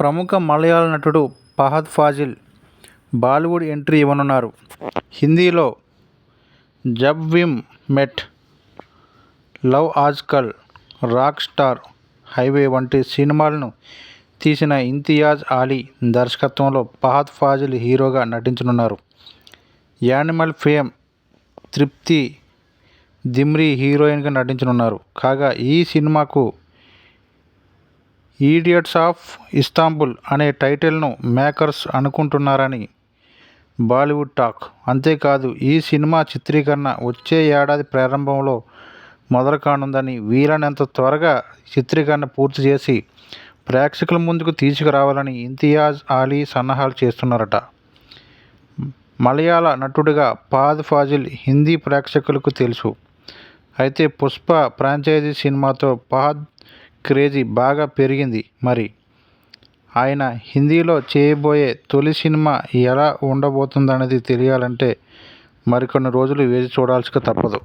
ప్రముఖ మలయాళ నటుడు ఫహద్ ఫాజిల్ బాలీవుడ్ ఎంట్రీ ఇవ్వనున్నారు. హిందీలో Jab we met love Aajkal rock star highway వంటి సినిమాలను తీసిన ఇంతియాజ్ అలీ దర్శకత్వంలో ఫహద్ ఫాజిల్ హీరోగా నటించనున్నారు. యానిమల్ ఫేమ్ తృప్తి దిమ్రీ హీరోయిన్గా నటించనున్నారు. కాగా ఈ సినిమాకు ఈడియట్స్ ఆఫ్ ఇస్తాంబుల్ అనే టైటిల్ను మేకర్స్ అనుకుంటున్నారని బాలీవుడ్ టాక్ అంతేకాదు ఈ సినిమా చిత్రీకరణ వచ్చే ఏడాది ప్రారంభంలో మొదలు కానుందని వీలైనంత త్వరగా చిత్రీకరణ పూర్తి చేసి ప్రేక్షకుల ముందుకు తీసుకురావాలని ఇంతియాజ్ అలీ సన్నాహాలు చేస్తున్నారట. మలయాళ నటుడిగా పాద్ ఫాజిల్ హిందీ ప్రేక్షకులకు తెలుసు. అయితే పుష్ప ఫ్రాంచైజీ సినిమాతో పాద్ క్రేజీ బాగా పెరిగింది. మరి ఆయన హిందీలో చేయబోయే తొలి సినిమా ఎలా ఉండబోతుందనేది తెలియాలంటే మరికొన్ని రోజులు వేచి చూడాల్సి తప్పదు.